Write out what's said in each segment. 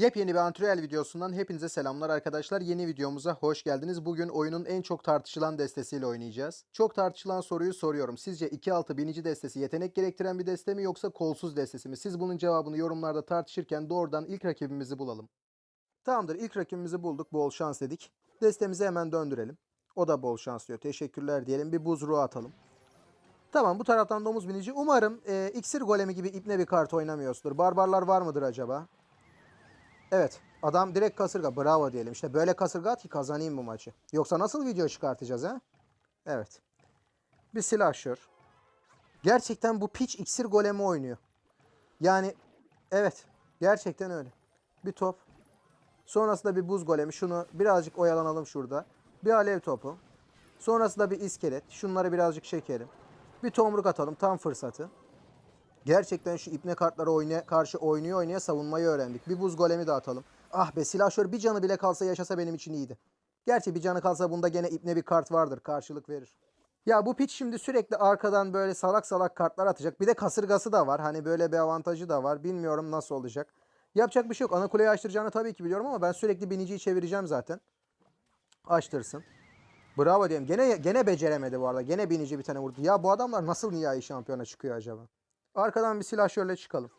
Yepyeni bir antrenör videosundan hepinize selamlar arkadaşlar. Yeni videomuza hoş geldiniz. Bugün oyunun en çok tartışılan destesiyle oynayacağız. Çok tartışılan soruyu soruyorum. Sizce 2-6 binici destesi yetenek gerektiren bir deste mi yoksa kolsuz destesi mi? Siz bunun cevabını yorumlarda tartışırken doğrudan ilk rakibimizi bulalım. Tamamdır ilk rakibimizi bulduk. Bol şans dedik. Destemizi hemen döndürelim. O da bol şans diyor. Teşekkürler diyelim. Bir buz ruhu atalım. Tamam bu taraftan domuz binici. Umarım e, iksir golemi gibi ipne bir kart oynamıyorsundur. Barbarlar var mıdır acaba? Evet. Adam direkt kasırga. Bravo diyelim. İşte böyle kasırga at ki kazanayım bu maçı. Yoksa nasıl video çıkartacağız ha? Evet. Bir silahşör. Gerçekten bu piç iksir golemi oynuyor. Yani evet. Gerçekten öyle. Bir top. Sonrasında bir buz golemi. Şunu birazcık oyalanalım şurada. Bir alev topu. Sonrasında bir iskelet. Şunları birazcık çekelim. Bir tomruk atalım. Tam fırsatı. Gerçekten şu ipne kartları oynaya, karşı oynuyor oynaya savunmayı öğrendik. Bir buz golemi de atalım. Ah be silahşör bir canı bile kalsa yaşasa benim için iyiydi. Gerçi bir canı kalsa bunda gene ipne bir kart vardır. Karşılık verir. Ya bu piç şimdi sürekli arkadan böyle salak salak kartlar atacak. Bir de kasırgası da var. Hani böyle bir avantajı da var. Bilmiyorum nasıl olacak. Yapacak bir şey yok. Ana kuleyi açtıracağını tabii ki biliyorum ama ben sürekli biniciyi çevireceğim zaten. Açtırsın. Bravo diyelim. Gene gene beceremedi bu arada. Gene binici bir tane vurdu. Ya bu adamlar nasıl nihai şampiyona çıkıyor acaba? Arkadan bir silahşörle çıkalım.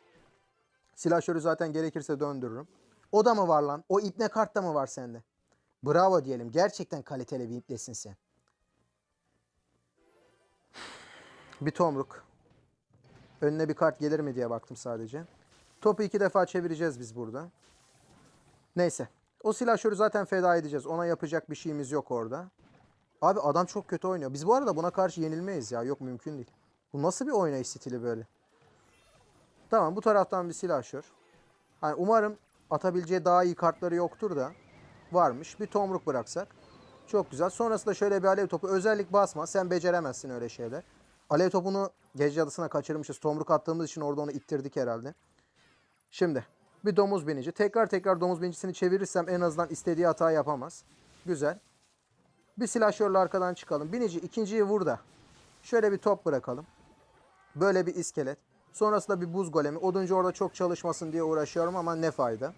Silahşörü zaten gerekirse döndürürüm. O da mı var lan? O ipne kart da mı var sende? Bravo diyelim. Gerçekten kaliteli bir iplesin sen. Bir tomruk. Önüne bir kart gelir mi diye baktım sadece. Topu iki defa çevireceğiz biz burada. Neyse. O silahşörü zaten feda edeceğiz. Ona yapacak bir şeyimiz yok orada. Abi adam çok kötü oynuyor. Biz bu arada buna karşı yenilmeyiz ya. Yok mümkün değil. Bu nasıl bir oynayış stili böyle? Tamam bu taraftan bir silahşör. Hani umarım atabileceği daha iyi kartları yoktur da varmış. Bir tomruk bıraksak. Çok güzel. Sonrasında şöyle bir alev topu. Özellik basma. Sen beceremezsin öyle şeyler. Alev topunu gece adısına kaçırmışız. Tomruk attığımız için orada onu ittirdik herhalde. Şimdi bir domuz binici. Tekrar tekrar domuz binicisini çevirirsem en azından istediği hata yapamaz. Güzel. Bir silahşörle arkadan çıkalım. Binici ikinciyi vur da. Şöyle bir top bırakalım. Böyle bir iskelet. Sonrasında bir buz golemi. Oduncu orada çok çalışmasın diye uğraşıyorum ama ne fayda.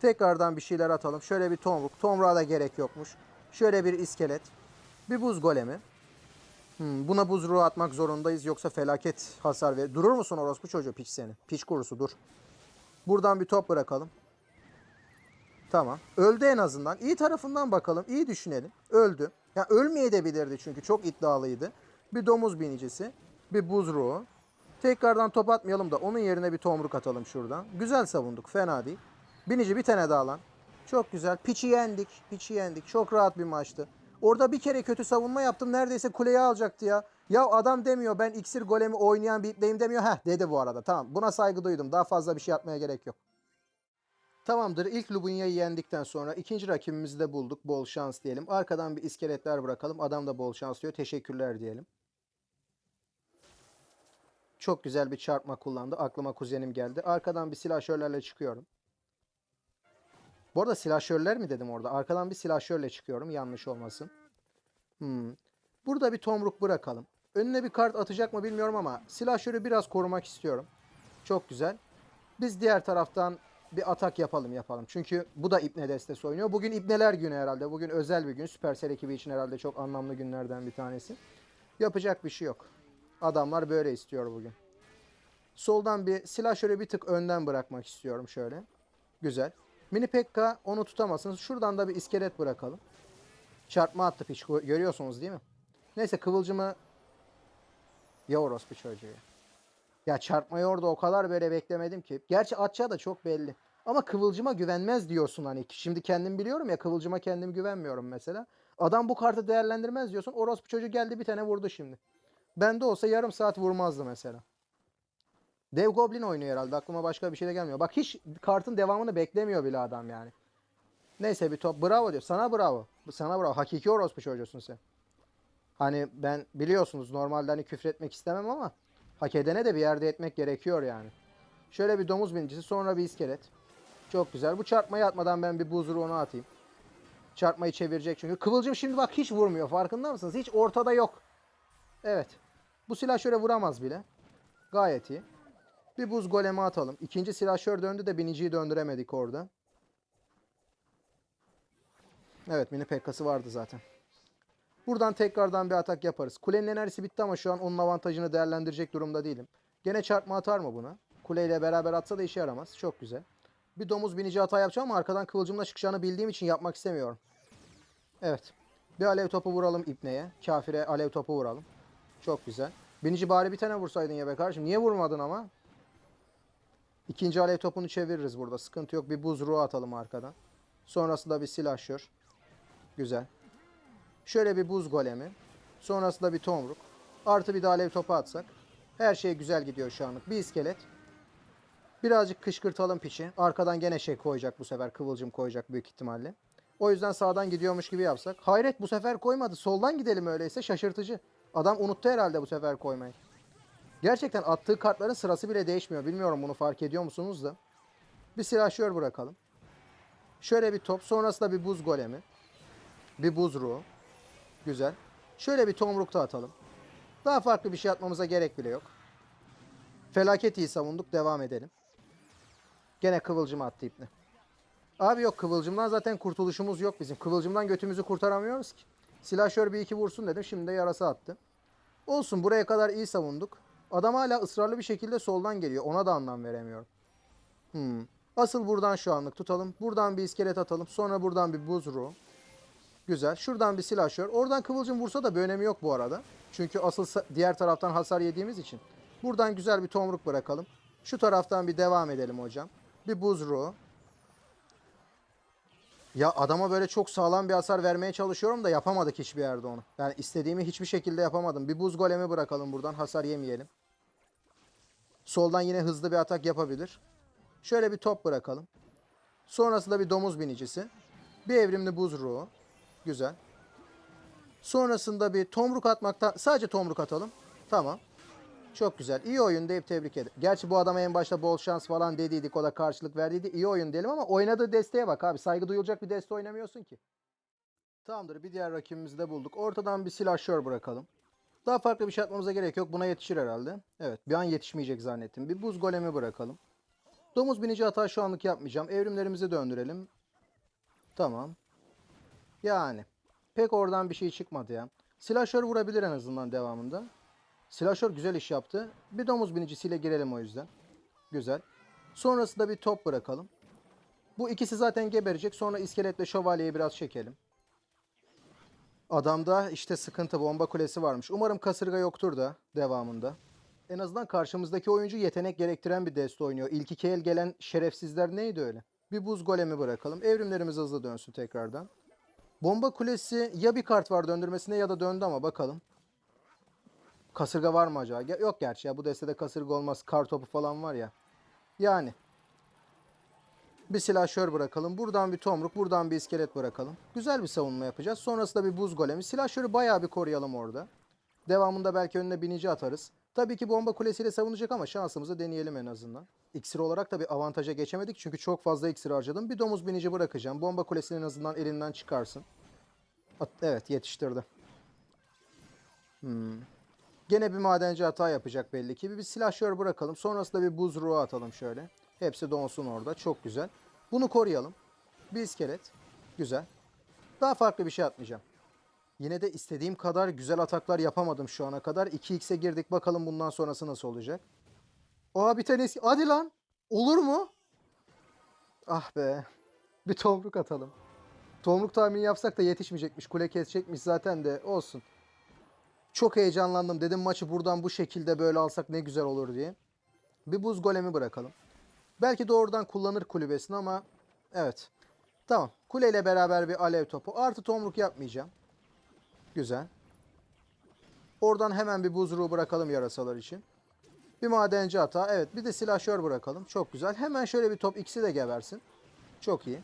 Tekrardan bir şeyler atalım. Şöyle bir tomruk. Tomruğa da gerek yokmuş. Şöyle bir iskelet. Bir buz golemi. Hmm, buna buz ruhu atmak zorundayız yoksa felaket hasar verir. Durur musun orospu çocuğu piç seni? Piç kurusu dur. Buradan bir top bırakalım. Tamam. Öldü en azından. İyi tarafından bakalım. İyi düşünelim. Öldü. Ya bilirdi çünkü çok iddialıydı. Bir domuz binicisi. Bir buz ruhu. Tekrardan top atmayalım da onun yerine bir tomruk atalım şuradan. Güzel savunduk. Fena değil. Binici bir tane daha lan. Çok güzel. Piçi yendik. Piçi yendik. Çok rahat bir maçtı. Orada bir kere kötü savunma yaptım. Neredeyse kuleyi alacaktı ya. Ya adam demiyor ben iksir golemi oynayan bir ipleyim demiyor. Heh dedi bu arada. Tamam buna saygı duydum. Daha fazla bir şey yapmaya gerek yok. Tamamdır. İlk Lubunya'yı yendikten sonra ikinci rakibimizi de bulduk. Bol şans diyelim. Arkadan bir iskeletler bırakalım. Adam da bol şans diyor. Teşekkürler diyelim. Çok güzel bir çarpma kullandı. Aklıma kuzenim geldi. Arkadan bir silahşörlerle çıkıyorum. Bu arada silahşörler mi dedim orada? Arkadan bir silahşörle çıkıyorum. Yanlış olmasın. Hmm. Burada bir tomruk bırakalım. Önüne bir kart atacak mı bilmiyorum ama silahşörü biraz korumak istiyorum. Çok güzel. Biz diğer taraftan bir atak yapalım yapalım. Çünkü bu da İbne destesi oynuyor. Bugün İbneler günü herhalde. Bugün özel bir gün. Süpersel ekibi için herhalde çok anlamlı günlerden bir tanesi. Yapacak bir şey yok. Adamlar böyle istiyor bugün. Soldan bir silahşörü bir tık önden bırakmak istiyorum şöyle. Güzel. Mini Pekka onu tutamasın. Şuradan da bir iskelet bırakalım. Çarpma attı piç. Görüyorsunuz değil mi? Neyse kıvılcımı ya orospu çocuğu. Ya çarpmayı orada o kadar böyle beklemedim ki. Gerçi atacağı da çok belli. Ama kıvılcıma güvenmez diyorsun hani. Şimdi kendim biliyorum ya kıvılcıma kendim güvenmiyorum mesela. Adam bu kartı değerlendirmez diyorsun. Orospu çocuğu geldi bir tane vurdu şimdi. Bende olsa yarım saat vurmazdı mesela. Dev Goblin oynuyor herhalde. Aklıma başka bir şey de gelmiyor. Bak hiç kartın devamını beklemiyor bile adam yani. Neyse bir top. Bravo diyor. Sana bravo. Sana bravo. Hakiki orospu çocuğusun sen. Hani ben biliyorsunuz normalde hani küfretmek istemem ama hak edene de bir yerde etmek gerekiyor yani. Şöyle bir domuz binicisi sonra bir iskelet. Çok güzel. Bu çarpmayı atmadan ben bir buz ruhunu atayım. Çarpmayı çevirecek çünkü. Kıvılcım şimdi bak hiç vurmuyor. Farkında mısınız? Hiç ortada yok. Evet. Bu silah şöyle vuramaz bile. Gayet iyi. Bir buz golemi atalım. İkinci silahşör döndü de biniciyi döndüremedik orada. Evet mini pekkası vardı zaten. Buradan tekrardan bir atak yaparız. Kulenin enerjisi bitti ama şu an onun avantajını değerlendirecek durumda değilim. Gene çarpma atar mı buna? Kuleyle beraber atsa da işe yaramaz. Çok güzel. Bir domuz binici hata yapacağım ama arkadan kıvılcımla çıkacağını bildiğim için yapmak istemiyorum. Evet. Bir alev topu vuralım ipneye. Kafire alev topu vuralım. Çok güzel. Binici bari bir tane vursaydın ya be kardeşim. Niye vurmadın ama? İkinci alev topunu çeviririz burada. Sıkıntı yok. Bir buz ruhu atalım arkadan. Sonrasında bir silahşör. Güzel. Şöyle bir buz golemi. Sonrasında bir tomruk. Artı bir de alev topu atsak. Her şey güzel gidiyor şu anlık. Bir iskelet. Birazcık kışkırtalım piçi. Arkadan gene şey koyacak bu sefer. Kıvılcım koyacak büyük ihtimalle. O yüzden sağdan gidiyormuş gibi yapsak. Hayret bu sefer koymadı. Soldan gidelim öyleyse şaşırtıcı. Adam unuttu herhalde bu sefer koymayı. Gerçekten attığı kartların sırası bile değişmiyor. Bilmiyorum bunu fark ediyor musunuz da. Bir silahşör bırakalım. Şöyle bir top. Sonrasında bir buz golemi. Bir buz ruhu. Güzel. Şöyle bir tomruk da atalım. Daha farklı bir şey atmamıza gerek bile yok. Felaket iyi savunduk. Devam edelim. Gene kıvılcım attı ipne. Abi yok kıvılcımdan zaten kurtuluşumuz yok bizim. Kıvılcımdan götümüzü kurtaramıyoruz ki. Silahşör bir iki vursun dedim. Şimdi de yarası attı. Olsun buraya kadar iyi savunduk. Adam hala ısrarlı bir şekilde soldan geliyor. Ona da anlam veremiyorum. Hmm. Asıl buradan şu anlık tutalım. Buradan bir iskelet atalım. Sonra buradan bir buz ruhu. Güzel. Şuradan bir silahşör. Oradan kıvılcım vursa da bir önemi yok bu arada. Çünkü asıl diğer taraftan hasar yediğimiz için. Buradan güzel bir tomruk bırakalım. Şu taraftan bir devam edelim hocam. Bir buz ruhu. Ya adama böyle çok sağlam bir hasar vermeye çalışıyorum da yapamadık hiçbir yerde onu. Yani istediğimi hiçbir şekilde yapamadım. Bir buz golemi bırakalım buradan. Hasar yemeyelim. Soldan yine hızlı bir atak yapabilir. Şöyle bir top bırakalım. Sonrasında bir domuz binicisi. Bir evrimli buz ruhu. Güzel. Sonrasında bir tomruk atmaktan sadece tomruk atalım. Tamam. Çok güzel. İyi oyun deyip tebrik ederim. Gerçi bu adama en başta bol şans falan dediydik. O da karşılık verdiydi. İyi oyun diyelim ama oynadığı desteğe bak abi. Saygı duyulacak bir deste oynamıyorsun ki. Tamamdır. Bir diğer rakibimizi de bulduk. Ortadan bir silahşör bırakalım. Daha farklı bir şey atmamıza gerek yok. Buna yetişir herhalde. Evet. Bir an yetişmeyecek zannettim. Bir buz golemi bırakalım. Domuz binici hata şu anlık yapmayacağım. Evrimlerimizi döndürelim. Tamam. Yani. Pek oradan bir şey çıkmadı ya. Silahşör vurabilir en azından devamında. Silahşör güzel iş yaptı. Bir domuz binicisiyle girelim o yüzden. Güzel. Sonrasında bir top bırakalım. Bu ikisi zaten geberecek. Sonra iskeletle şövalyeyi biraz çekelim. Adamda işte sıkıntı bomba kulesi varmış. Umarım kasırga yoktur da devamında. En azından karşımızdaki oyuncu yetenek gerektiren bir deste oynuyor. İlk iki el gelen şerefsizler neydi öyle? Bir buz golemi bırakalım. Evrimlerimiz hızlı dönsün tekrardan. Bomba kulesi ya bir kart var döndürmesine ya da döndü ama bakalım. Kasırga var mı acaba? Yok gerçi ya bu destede kasırga olmaz. Kar topu falan var ya. Yani. Bir silahşör bırakalım. Buradan bir tomruk, buradan bir iskelet bırakalım. Güzel bir savunma yapacağız. Sonrasında bir buz golemi. Silahşörü bayağı bir koruyalım orada. Devamında belki önüne binici atarız. Tabii ki bomba kulesiyle savunacak ama şansımızı deneyelim en azından. İksir olarak da bir avantaja geçemedik çünkü çok fazla iksir harcadım. Bir domuz binici bırakacağım. Bomba kulesini en azından elinden çıkarsın. At- evet yetiştirdi. Hmm. Gene bir madenci hata yapacak belli ki. Bir, silahşör bırakalım. Sonrasında bir buz ruhu atalım şöyle. Hepsi donsun orada. Çok güzel. Bunu koruyalım. Bir iskelet. Güzel. Daha farklı bir şey atmayacağım. Yine de istediğim kadar güzel ataklar yapamadım şu ana kadar. 2x'e girdik. Bakalım bundan sonrası nasıl olacak. Oha bir tane is- Hadi lan. Olur mu? Ah be. Bir tomruk atalım. Tomruk tahmini yapsak da yetişmeyecekmiş. Kule kesecekmiş zaten de olsun. Çok heyecanlandım. Dedim maçı buradan bu şekilde böyle alsak ne güzel olur diye. Bir buz golemi bırakalım. Belki doğrudan kullanır kulübesini ama evet. Tamam. Kuleyle beraber bir alev topu. Artı tomruk yapmayacağım. Güzel. Oradan hemen bir buz ruhu bırakalım yarasalar için. Bir madenci hata. Evet bir de silahşör bırakalım. Çok güzel. Hemen şöyle bir top ikisi de gebersin. Çok iyi.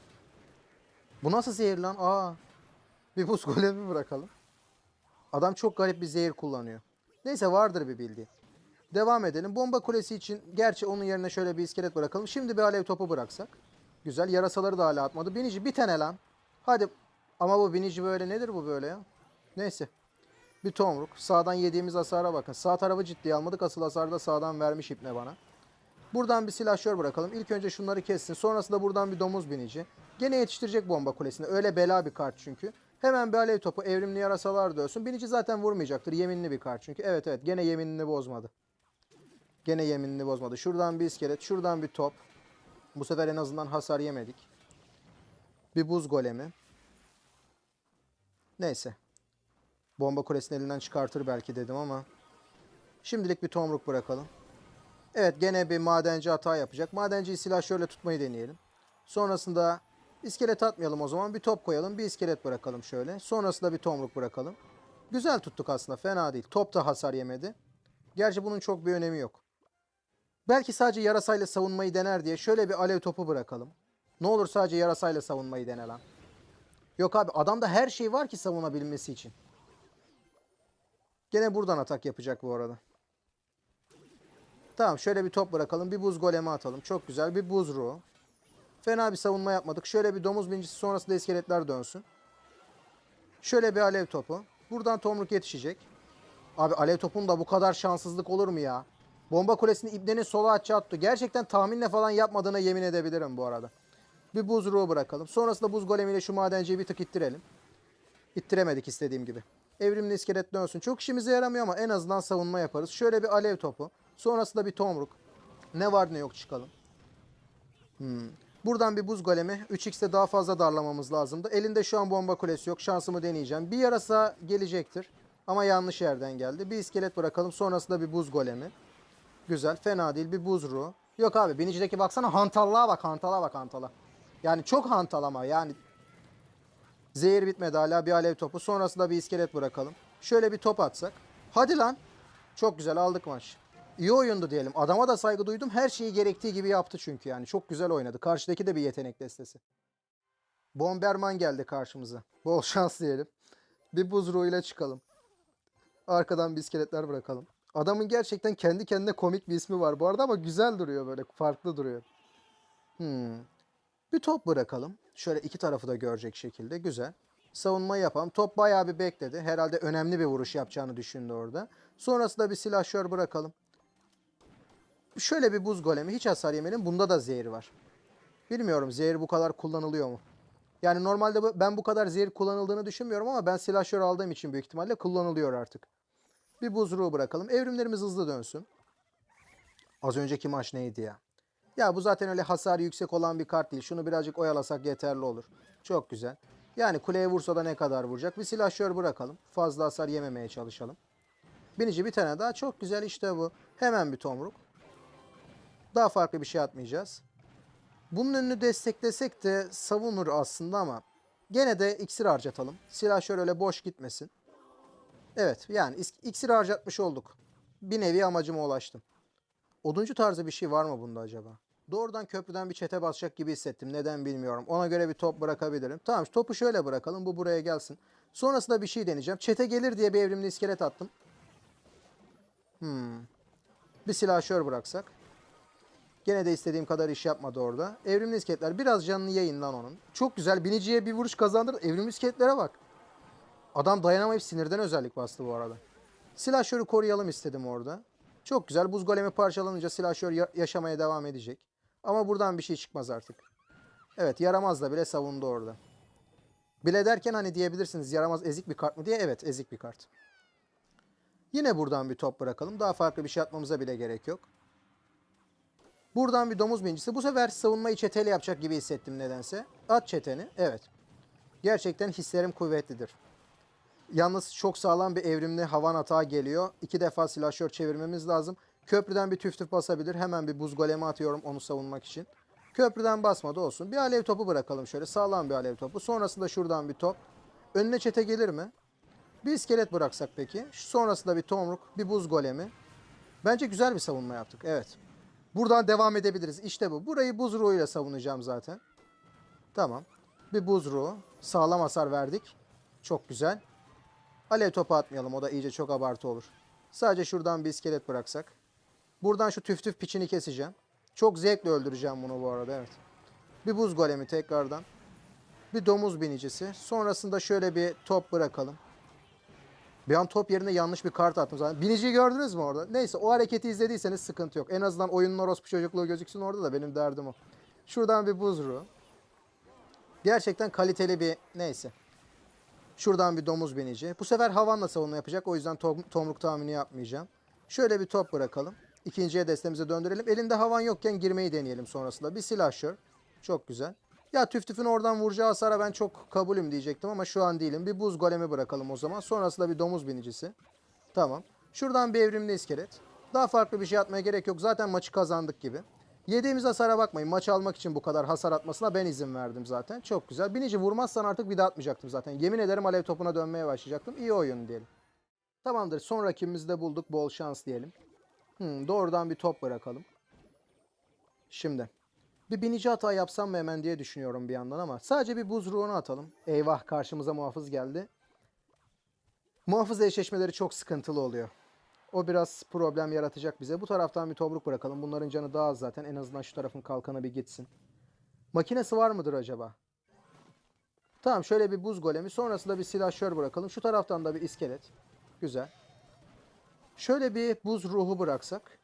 Bu nasıl zehir lan? Aa. Bir buz golemi bırakalım. Adam çok garip bir zehir kullanıyor. Neyse vardır bir bildiği. Devam edelim. Bomba kulesi için gerçi onun yerine şöyle bir iskelet bırakalım. Şimdi bir alev topu bıraksak. Güzel. Yarasaları da hala atmadı. Binici bir tane lan. Hadi. Ama bu binici böyle nedir bu böyle ya? Neyse. Bir tomruk. Sağdan yediğimiz hasara bakın. Sağ tarafı ciddiye almadık. Asıl hasarı da sağdan vermiş ipne bana. Buradan bir silahşör bırakalım. İlk önce şunları kessin. Sonrasında buradan bir domuz binici. Gene yetiştirecek bomba kulesine. Öyle bela bir kart çünkü. Hemen bir alev topu evrimli yarasalar dövsün. Binici zaten vurmayacaktır. Yeminli bir kart çünkü. Evet evet gene yeminini bozmadı. Gene yeminini bozmadı. Şuradan bir iskelet, şuradan bir top. Bu sefer en azından hasar yemedik. Bir buz golemi. Neyse. Bomba kulesini elinden çıkartır belki dedim ama. Şimdilik bir tomruk bırakalım. Evet gene bir madenci hata yapacak. Madenciyi silahşörle tutmayı deneyelim. Sonrasında iskelet atmayalım o zaman. Bir top koyalım. Bir iskelet bırakalım şöyle. Sonrasında bir tomruk bırakalım. Güzel tuttuk aslında. Fena değil. Top da hasar yemedi. Gerçi bunun çok bir önemi yok. Belki sadece yarasayla savunmayı dener diye şöyle bir alev topu bırakalım. Ne olur sadece yarasayla savunmayı dene lan. Yok abi adamda her şey var ki savunabilmesi için. Gene buradan atak yapacak bu arada. Tamam şöyle bir top bırakalım. Bir buz golemi atalım. Çok güzel. Bir buz ruhu. Fena bir savunma yapmadık. Şöyle bir domuz bincisi sonrasında iskeletler dönsün. Şöyle bir alev topu. Buradan tomruk yetişecek. Abi alev topun da bu kadar şanssızlık olur mu ya? Bomba kulesini İbne'nin sola açı attı. Gerçekten tahminle falan yapmadığına yemin edebilirim bu arada. Bir buz ruhu bırakalım. Sonrasında buz golemiyle şu madenciyi bir tık ittirelim. İttiremedik istediğim gibi. Evrimli iskelet dönsün. Çok işimize yaramıyor ama en azından savunma yaparız. Şöyle bir alev topu. Sonrasında bir tomruk. Ne var ne yok çıkalım. Hmm. Buradan bir buz golemi. 3x'te daha fazla darlamamız lazımdı. Elinde şu an bomba kulesi yok. Şansımı deneyeceğim. Bir yarasa gelecektir. Ama yanlış yerden geldi. Bir iskelet bırakalım. Sonrasında bir buz golemi. Güzel. Fena değil. Bir buz ruhu. Yok abi binicideki baksana hantallığa bak. Hantala bak hantala. Yani çok hantal ama yani. Zehir bitmedi hala. Bir alev topu. Sonrasında bir iskelet bırakalım. Şöyle bir top atsak. Hadi lan. Çok güzel aldık maç. İyi oyundu diyelim. Adama da saygı duydum. Her şeyi gerektiği gibi yaptı çünkü yani. Çok güzel oynadı. Karşıdaki de bir yetenek destesi. Bomberman geldi karşımıza. Bol şans diyelim. Bir buz ruhuyla çıkalım. Arkadan bir iskeletler bırakalım. Adamın gerçekten kendi kendine komik bir ismi var bu arada ama güzel duruyor böyle. Farklı duruyor. Hmm. Bir top bırakalım. Şöyle iki tarafı da görecek şekilde. Güzel. Savunma yapalım. Top bayağı bir bekledi. Herhalde önemli bir vuruş yapacağını düşündü orada. Sonrasında bir silahşör bırakalım. Şöyle bir buz golemi. Hiç hasar yemenin. Bunda da zehir var. Bilmiyorum zehir bu kadar kullanılıyor mu? Yani normalde ben bu kadar zehir kullanıldığını düşünmüyorum ama ben silahşör aldığım için büyük ihtimalle kullanılıyor artık. Bir buz ruhu bırakalım. Evrimlerimiz hızlı dönsün. Az önceki maç neydi ya? Ya bu zaten öyle hasarı yüksek olan bir kart değil. Şunu birazcık oyalasak yeterli olur. Çok güzel. Yani kuleye vursa da ne kadar vuracak? Bir silahşör bırakalım. Fazla hasar yememeye çalışalım. Binici bir tane daha. Çok güzel işte bu. Hemen bir tomruk. Daha farklı bir şey atmayacağız. Bunun önünü desteklesek de savunur aslında ama gene de iksir harcatalım. Silahşör öyle boş gitmesin. Evet yani iksir harcatmış olduk. Bir nevi amacıma ulaştım. Oduncu tarzı bir şey var mı bunda acaba? Doğrudan köprüden bir çete basacak gibi hissettim. Neden bilmiyorum. Ona göre bir top bırakabilirim. Tamam topu şöyle bırakalım. Bu buraya gelsin. Sonrasında bir şey deneyeceğim. Çete gelir diye bir evrimli iskelet attım. Hmm. Bir silahşör bıraksak. Gene de istediğim kadar iş yapmadı orada. Evrimli iskeletler biraz canını yayın lan onun. Çok güzel. Biniciye bir vuruş kazandır. Evrimli iskeletlere bak. Adam dayanamayıp sinirden özellik bastı bu arada. Silahşörü koruyalım istedim orada. Çok güzel. Buz golemi parçalanınca silahşör ya- yaşamaya devam edecek. Ama buradan bir şey çıkmaz artık. Evet yaramaz da bile savundu orada. Bile derken hani diyebilirsiniz yaramaz ezik bir kart mı diye. Evet ezik bir kart. Yine buradan bir top bırakalım. Daha farklı bir şey atmamıza bile gerek yok. Buradan bir domuz bincisi. Bu sefer savunmayı çeteli yapacak gibi hissettim nedense. At çeteni. Evet. Gerçekten hislerim kuvvetlidir. Yalnız çok sağlam bir evrimli havan atağı geliyor. İki defa silahşör çevirmemiz lazım. Köprüden bir tüf tüf basabilir. Hemen bir buz golemi atıyorum onu savunmak için. Köprüden basmadı olsun. Bir alev topu bırakalım şöyle. Sağlam bir alev topu. Sonrasında şuradan bir top. Önüne çete gelir mi? Bir iskelet bıraksak peki. Sonrasında bir tomruk, bir buz golemi. Bence güzel bir savunma yaptık. Evet. Buradan devam edebiliriz. İşte bu. Burayı buz ruhuyla savunacağım zaten. Tamam. Bir buz ruhu. Sağlam hasar verdik. Çok güzel. Alev topu atmayalım. O da iyice çok abartı olur. Sadece şuradan bir iskelet bıraksak. Buradan şu tüf tüf piçini keseceğim. Çok zevkle öldüreceğim bunu bu arada. Evet. Bir buz golemi tekrardan. Bir domuz binicisi. Sonrasında şöyle bir top bırakalım. Bir an top yerine yanlış bir kart attım zaten. Biniciyi gördünüz mü orada? Neyse o hareketi izlediyseniz sıkıntı yok. En azından oyunun orospu çocukluğu gözüksün orada da benim derdim o. Şuradan bir buzru. Gerçekten kaliteli bir neyse. Şuradan bir domuz binici. Bu sefer havanla savunma yapacak. O yüzden tom- tomruk tahmini yapmayacağım. Şöyle bir top bırakalım. İkinciye destemize döndürelim. Elinde havan yokken girmeyi deneyelim sonrasında. Bir silahşör. Çok güzel. Ya tüf tüfün oradan vuracağı hasara ben çok kabulüm diyecektim ama şu an değilim. Bir buz golemi bırakalım o zaman. Sonrasında bir domuz binicisi. Tamam. Şuradan bir evrimli iskelet. Daha farklı bir şey atmaya gerek yok. Zaten maçı kazandık gibi. Yediğimiz hasara bakmayın. Maç almak için bu kadar hasar atmasına ben izin verdim zaten. Çok güzel. Binici vurmazsan artık bir daha atmayacaktım zaten. Yemin ederim alev topuna dönmeye başlayacaktım. İyi oyun diyelim. Tamamdır. Son rakibimizi de bulduk. Bol şans diyelim. Hmm, doğrudan bir top bırakalım. Şimdi. Bir binici hata yapsam mı hemen diye düşünüyorum bir yandan ama sadece bir buz ruhunu atalım. Eyvah karşımıza muhafız geldi. Muhafız eşleşmeleri çok sıkıntılı oluyor. O biraz problem yaratacak bize. Bu taraftan bir tomruk bırakalım. Bunların canı daha az zaten. En azından şu tarafın kalkanı bir gitsin. Makinesi var mıdır acaba? Tamam şöyle bir buz golemi. Sonrasında bir silahşör bırakalım. Şu taraftan da bir iskelet. Güzel. Şöyle bir buz ruhu bıraksak.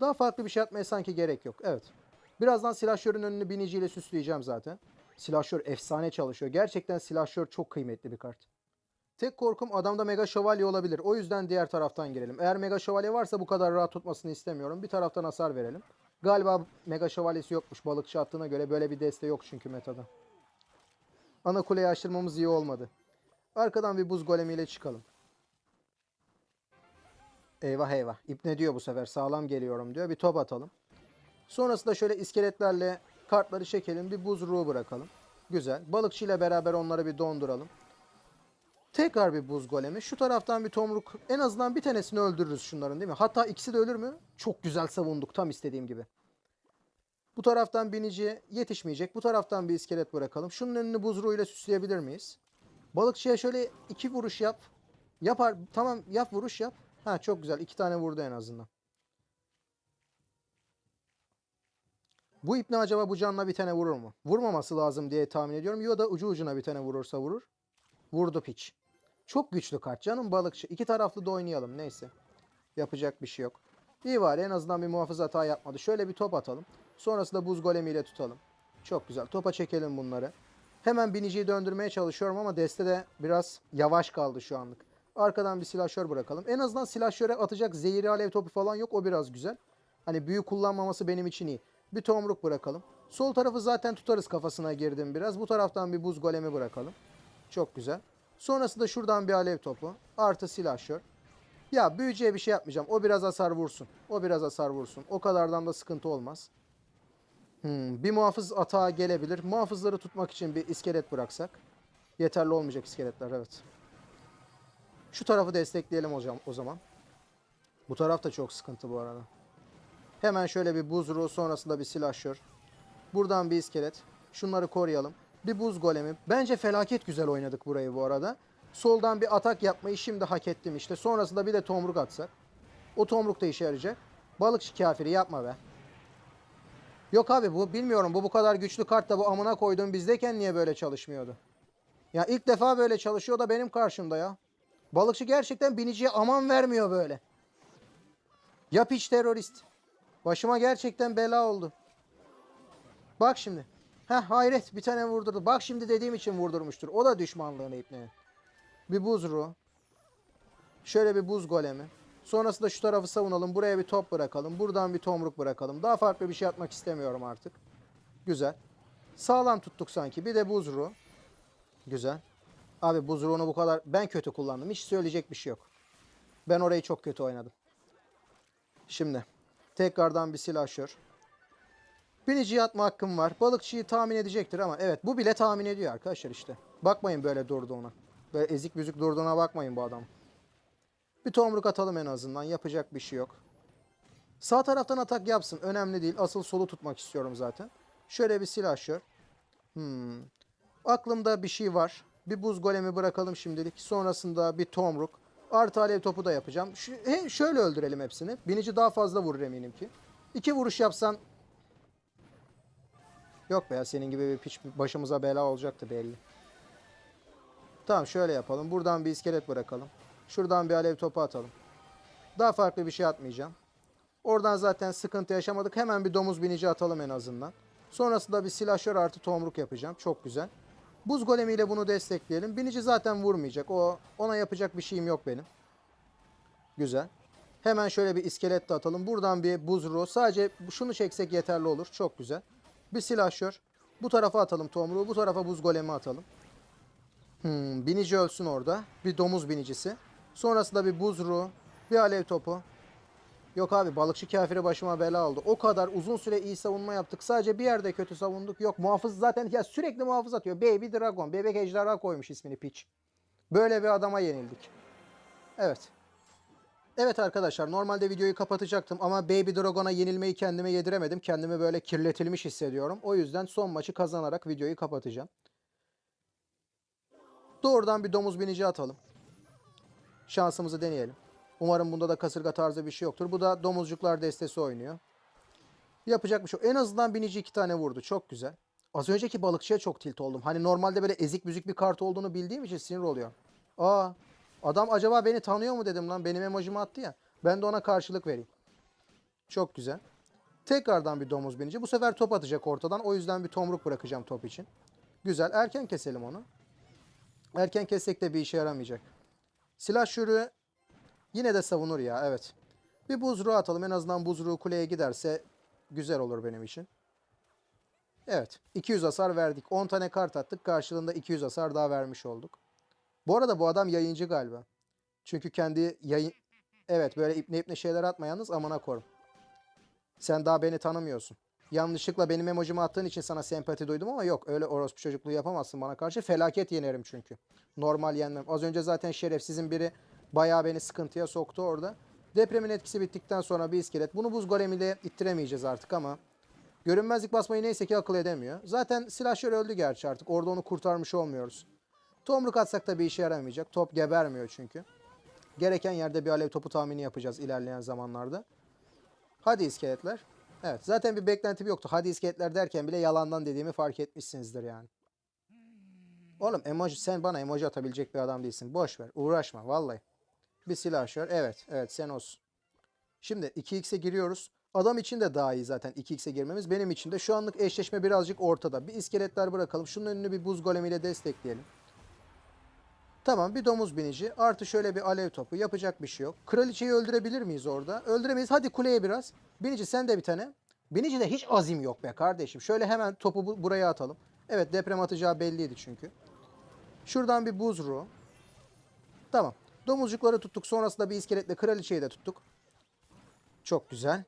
Daha farklı bir şey atmaya sanki gerek yok. Evet. Birazdan silahşörün önünü biniciyle süsleyeceğim zaten. Silahşör efsane çalışıyor. Gerçekten silahşör çok kıymetli bir kart. Tek korkum adamda mega şövalye olabilir. O yüzden diğer taraftan girelim. Eğer mega şövalye varsa bu kadar rahat tutmasını istemiyorum. Bir taraftan hasar verelim. Galiba mega şövalyesi yokmuş. Balıkçı attığına göre böyle bir deste yok çünkü metada. Ana kuleyi aşırmamız iyi olmadı. Arkadan bir buz golemiyle çıkalım. Eyvah eyvah. İp ne diyor bu sefer? Sağlam geliyorum diyor. Bir top atalım. Sonrasında şöyle iskeletlerle kartları çekelim. Bir buz ruhu bırakalım. Güzel. Balıkçı ile beraber onları bir donduralım. Tekrar bir buz golemi. Şu taraftan bir tomruk. En azından bir tanesini öldürürüz şunların değil mi? Hatta ikisi de ölür mü? Çok güzel savunduk. Tam istediğim gibi. Bu taraftan binici yetişmeyecek. Bu taraftan bir iskelet bırakalım. Şunun önünü buz ruhuyla süsleyebilir miyiz? Balıkçıya şöyle iki vuruş yap. Yapar. Tamam yap vuruş yap. Ha çok güzel. iki tane vurdu en azından. Bu ipne acaba bu canla bir tane vurur mu? Vurmaması lazım diye tahmin ediyorum. Ya da ucu ucuna bir tane vurursa vurur. Vurdu piç. Çok güçlü kart. Canım balıkçı. İki taraflı da oynayalım. Neyse. Yapacak bir şey yok. İyi var. En azından bir muhafız hata yapmadı. Şöyle bir top atalım. Sonrasında buz golemiyle tutalım. Çok güzel. Topa çekelim bunları. Hemen biniciyi döndürmeye çalışıyorum ama deste de biraz yavaş kaldı şu anlık. Arkadan bir silahşör bırakalım. En azından silahşöre atacak zehiri alev topu falan yok. O biraz güzel. Hani büyük kullanmaması benim için iyi. Bir tomruk bırakalım. Sol tarafı zaten tutarız kafasına girdim biraz. Bu taraftan bir buz golemi bırakalım. Çok güzel. Sonrasında şuradan bir alev topu. Artı silahşör. Ya büyücüye bir şey yapmayacağım. O biraz hasar vursun. O biraz hasar vursun. O kadardan da sıkıntı olmaz. Hmm, bir muhafız atağa gelebilir. Muhafızları tutmak için bir iskelet bıraksak. Yeterli olmayacak iskeletler evet. Şu tarafı destekleyelim hocam o zaman. Bu taraf da çok sıkıntı bu arada. Hemen şöyle bir buz ruhu sonrasında bir silahşör. Buradan bir iskelet. Şunları koruyalım. Bir buz golemi. Bence felaket güzel oynadık burayı bu arada. Soldan bir atak yapmayı şimdi hak ettim işte. Sonrasında bir de tomruk atsak. O tomruk da işe yarayacak. Balıkçı kafiri yapma be. Yok abi bu bilmiyorum bu bu kadar güçlü kart da bu amına koyduğum bizdeyken niye böyle çalışmıyordu? Ya ilk defa böyle çalışıyor da benim karşımda ya. Balıkçı gerçekten biniciye aman vermiyor böyle. Yap hiç terörist. Başıma gerçekten bela oldu. Bak şimdi. Heh hayret bir tane vurdurdu. Bak şimdi dediğim için vurdurmuştur. O da düşmanlığını ipne. Bir buz ruhu. Şöyle bir buz golemi. Sonrasında şu tarafı savunalım. Buraya bir top bırakalım. Buradan bir tomruk bırakalım. Daha farklı bir şey atmak istemiyorum artık. Güzel. Sağlam tuttuk sanki. Bir de buz ruhu. Güzel. Abi buz ruhunu bu kadar ben kötü kullandım. Hiç söyleyecek bir şey yok. Ben orayı çok kötü oynadım. Şimdi tekrardan bir silahşör. Biniciyi atma hakkım var. Balıkçıyı tahmin edecektir ama evet bu bile tahmin ediyor arkadaşlar işte. Bakmayın böyle durduğuna. Böyle ezik büzük durduğuna bakmayın bu adam. Bir tomruk atalım en azından. Yapacak bir şey yok. Sağ taraftan atak yapsın. Önemli değil. Asıl solu tutmak istiyorum zaten. Şöyle bir silahşör. Hmm. Aklımda bir şey var. Bir buz golemi bırakalım şimdilik. Sonrasında bir tomruk. Artı alev topu da yapacağım. Şu, he, şöyle öldürelim hepsini. Binici daha fazla vurur eminim ki. İki vuruş yapsan... Yok be ya senin gibi bir piç başımıza bela olacaktı belli. Tamam şöyle yapalım. Buradan bir iskelet bırakalım. Şuradan bir alev topu atalım. Daha farklı bir şey atmayacağım. Oradan zaten sıkıntı yaşamadık. Hemen bir domuz binici atalım en azından. Sonrasında bir silahşör artı tomruk yapacağım. Çok güzel. Buz golemiyle bunu destekleyelim. Binici zaten vurmayacak. O ona yapacak bir şeyim yok benim. Güzel. Hemen şöyle bir iskelet de atalım. Buradan bir buz ruhu. Sadece şunu çeksek yeterli olur. Çok güzel. Bir silahşör. Bu tarafa atalım tomruğu. Bu tarafa buz golemi atalım. Hmm, binici ölsün orada. Bir domuz binicisi. Sonrasında bir buz ruhu. Bir alev topu. Yok abi balıkçı kafiri başıma bela oldu. O kadar uzun süre iyi savunma yaptık. Sadece bir yerde kötü savunduk. Yok muhafız zaten ya sürekli muhafız atıyor. Baby Dragon. Bebek ejderha koymuş ismini piç. Böyle bir adama yenildik. Evet. Evet arkadaşlar normalde videoyu kapatacaktım ama Baby Dragon'a yenilmeyi kendime yediremedim. Kendimi böyle kirletilmiş hissediyorum. O yüzden son maçı kazanarak videoyu kapatacağım. Doğrudan bir domuz binici atalım. Şansımızı deneyelim. Umarım bunda da kasırga tarzı bir şey yoktur. Bu da domuzcuklar destesi oynuyor. Yapacak bir şey yok. En azından binici iki tane vurdu. Çok güzel. Az önceki balıkçıya çok tilt oldum. Hani normalde böyle ezik müzik bir kart olduğunu bildiğim için sinir oluyor. Aa adam acaba beni tanıyor mu dedim lan. Benim emojimi attı ya. Ben de ona karşılık vereyim. Çok güzel. Tekrardan bir domuz binici. Bu sefer top atacak ortadan. O yüzden bir tomruk bırakacağım top için. Güzel. Erken keselim onu. Erken kessek de bir işe yaramayacak. Silah şürü yine de savunur ya. Evet. Bir buzruğu atalım. En azından buzruğu kuleye giderse güzel olur benim için. Evet. 200 hasar verdik. 10 tane kart attık. Karşılığında 200 hasar daha vermiş olduk. Bu arada bu adam yayıncı galiba. Çünkü kendi yayın... Evet böyle ipne ipne şeyler atma yalnız amına korum. Sen daha beni tanımıyorsun. Yanlışlıkla benim emojimi attığın için sana sempati duydum ama yok öyle orospu çocukluğu yapamazsın bana karşı. Felaket yenerim çünkü. Normal yenmem. Az önce zaten şerefsizin biri bayağı beni sıkıntıya soktu orada. Depremin etkisi bittikten sonra bir iskelet. Bunu buz golemiyle ittiremeyeceğiz artık ama görünmezlik basmayı neyse ki akıl edemiyor. Zaten silahşör öldü gerçi artık. Orada onu kurtarmış olmuyoruz. Tomruk atsak da bir işe yaramayacak. Top gebermiyor çünkü. Gereken yerde bir alev topu tahmini yapacağız ilerleyen zamanlarda. Hadi iskeletler. Evet zaten bir beklentim yoktu. Hadi iskeletler derken bile yalandan dediğimi fark etmişsinizdir yani. Oğlum emoji sen bana emoji atabilecek bir adam değilsin. Boş ver. Uğraşma vallahi. Bir silahşör. Evet. Evet sen olsun. Şimdi 2x'e giriyoruz. Adam için de daha iyi zaten 2x'e girmemiz. Benim için de şu anlık eşleşme birazcık ortada. Bir iskeletler bırakalım. Şunun önünü bir buz golemiyle destekleyelim. Tamam bir domuz binici. Artı şöyle bir alev topu. Yapacak bir şey yok. Kraliçeyi öldürebilir miyiz orada? Öldüremeyiz. Hadi kuleye biraz. Binici sen de bir tane. Binici de hiç azim yok be kardeşim. Şöyle hemen topu bu- buraya atalım. Evet deprem atacağı belliydi çünkü. Şuradan bir buz ruhu. Tamam. Domuzcukları tuttuk. Sonrasında bir iskeletle kraliçeyi de tuttuk. Çok güzel.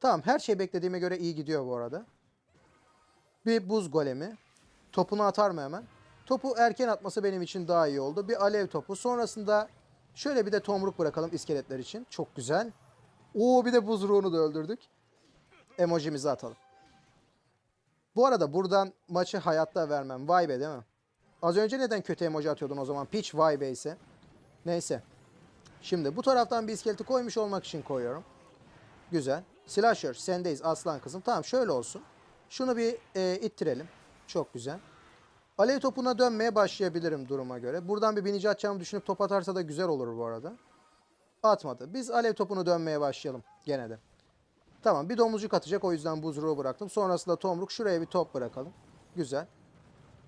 Tamam her şey beklediğime göre iyi gidiyor bu arada. Bir buz golemi. Topunu atar mı hemen? Topu erken atması benim için daha iyi oldu. Bir alev topu. Sonrasında şöyle bir de tomruk bırakalım iskeletler için. Çok güzel. Oo bir de buz ruhunu da öldürdük. Emojimizi atalım. Bu arada buradan maçı hayatta vermem. Vay be değil mi? Az önce neden kötü emoji atıyordun o zaman? Pitch vay be ise. Neyse. Şimdi bu taraftan bir iskeleti koymuş olmak için koyuyorum. Güzel. Slasher sendeyiz aslan kızım. Tamam şöyle olsun. Şunu bir e, ittirelim. Çok güzel. Alev topuna dönmeye başlayabilirim duruma göre. Buradan bir binici atacağımı düşünüp top atarsa da güzel olur bu arada. Atmadı. Biz alev topunu dönmeye başlayalım gene de. Tamam bir domuzcuk atacak o yüzden buzruğu bıraktım. Sonrasında tomruk şuraya bir top bırakalım. Güzel.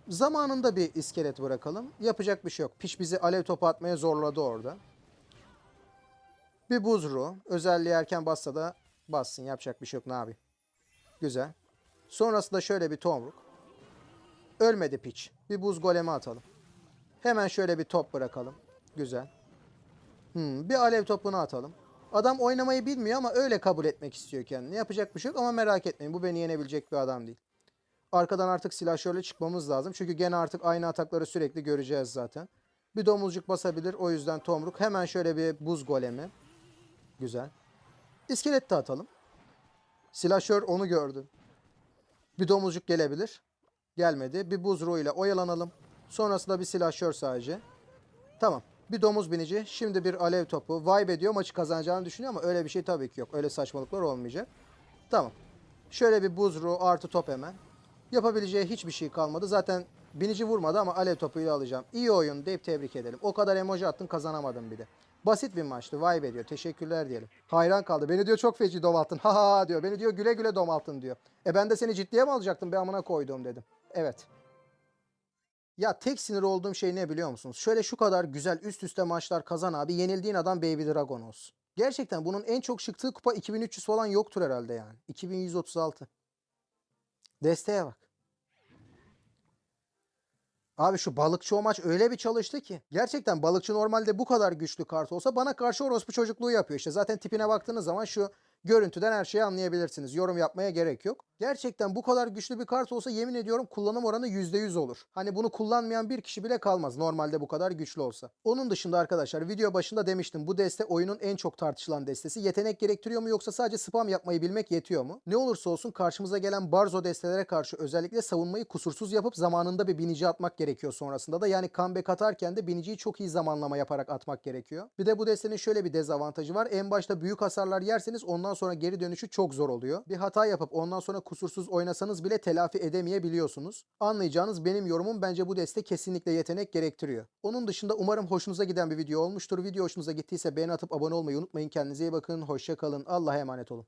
Zamanında bir iskelet bırakalım. Yapacak bir şey yok. Piş bizi alev topu atmaya zorladı orada. Bir buzru. Özelliği erken bassa da bassın. Yapacak bir şey yok ne abi. Güzel. Sonrasında şöyle bir tomruk. Ölmedi piç. Bir buz golemi atalım. Hemen şöyle bir top bırakalım. Güzel. Hmm, bir alev topunu atalım. Adam oynamayı bilmiyor ama öyle kabul etmek istiyor kendini. Yapacak bir şey yok ama merak etmeyin. Bu beni yenebilecek bir adam değil. Arkadan artık silahşörle çıkmamız lazım. Çünkü gene artık aynı atakları sürekli göreceğiz zaten. Bir domuzcuk basabilir. O yüzden tomruk. Hemen şöyle bir buz golemi. Güzel. İskelet de atalım. Silahşör onu gördü. Bir domuzcuk gelebilir. Gelmedi. Bir buz ile oyalanalım. Sonrasında bir silahşör sadece. Tamam. Bir domuz binici. Şimdi bir alev topu. Vibe ediyor. Maçı kazanacağını düşünüyor ama öyle bir şey tabii ki yok. Öyle saçmalıklar olmayacak. Tamam. Şöyle bir buz ruhu artı top hemen. Yapabileceği hiçbir şey kalmadı. Zaten binici vurmadı ama alev topuyla alacağım. İyi oyun deyip tebrik edelim. O kadar emoji attın kazanamadın bir de. Basit bir maçtı. Vay be diyor. Teşekkürler diyelim. Hayran kaldı. Beni diyor çok feci domalttın. Ha ha diyor. Beni diyor güle güle domalttın diyor. E ben de seni ciddiye mi alacaktım be amına koyduğum dedim. Evet. Ya tek sinir olduğum şey ne biliyor musunuz? Şöyle şu kadar güzel üst üste maçlar kazan abi. Yenildiğin adam Baby Dragon olsun. Gerçekten bunun en çok çıktığı kupa 2300 falan yoktur herhalde yani. 2136. Desteğe bak. Abi şu balıkçı o maç öyle bir çalıştı ki. Gerçekten balıkçı normalde bu kadar güçlü kart olsa bana karşı orospu çocukluğu yapıyor. İşte zaten tipine baktığınız zaman şu görüntüden her şeyi anlayabilirsiniz. Yorum yapmaya gerek yok. Gerçekten bu kadar güçlü bir kart olsa yemin ediyorum kullanım oranı %100 olur. Hani bunu kullanmayan bir kişi bile kalmaz normalde bu kadar güçlü olsa. Onun dışında arkadaşlar video başında demiştim bu deste oyunun en çok tartışılan destesi. Yetenek gerektiriyor mu yoksa sadece spam yapmayı bilmek yetiyor mu? Ne olursa olsun karşımıza gelen Barzo destelere karşı özellikle savunmayı kusursuz yapıp zamanında bir binici atmak gerekiyor sonrasında da. Yani comeback atarken de biniciyi çok iyi zamanlama yaparak atmak gerekiyor. Bir de bu destenin şöyle bir dezavantajı var. En başta büyük hasarlar yerseniz ondan sonra geri dönüşü çok zor oluyor. Bir hata yapıp ondan sonra kusursuz oynasanız bile telafi edemeyebiliyorsunuz. Anlayacağınız benim yorumum bence bu deste kesinlikle yetenek gerektiriyor. Onun dışında umarım hoşunuza giden bir video olmuştur. Video hoşunuza gittiyse beğeni atıp abone olmayı unutmayın. Kendinize iyi bakın. Hoşça kalın. Allah'a emanet olun.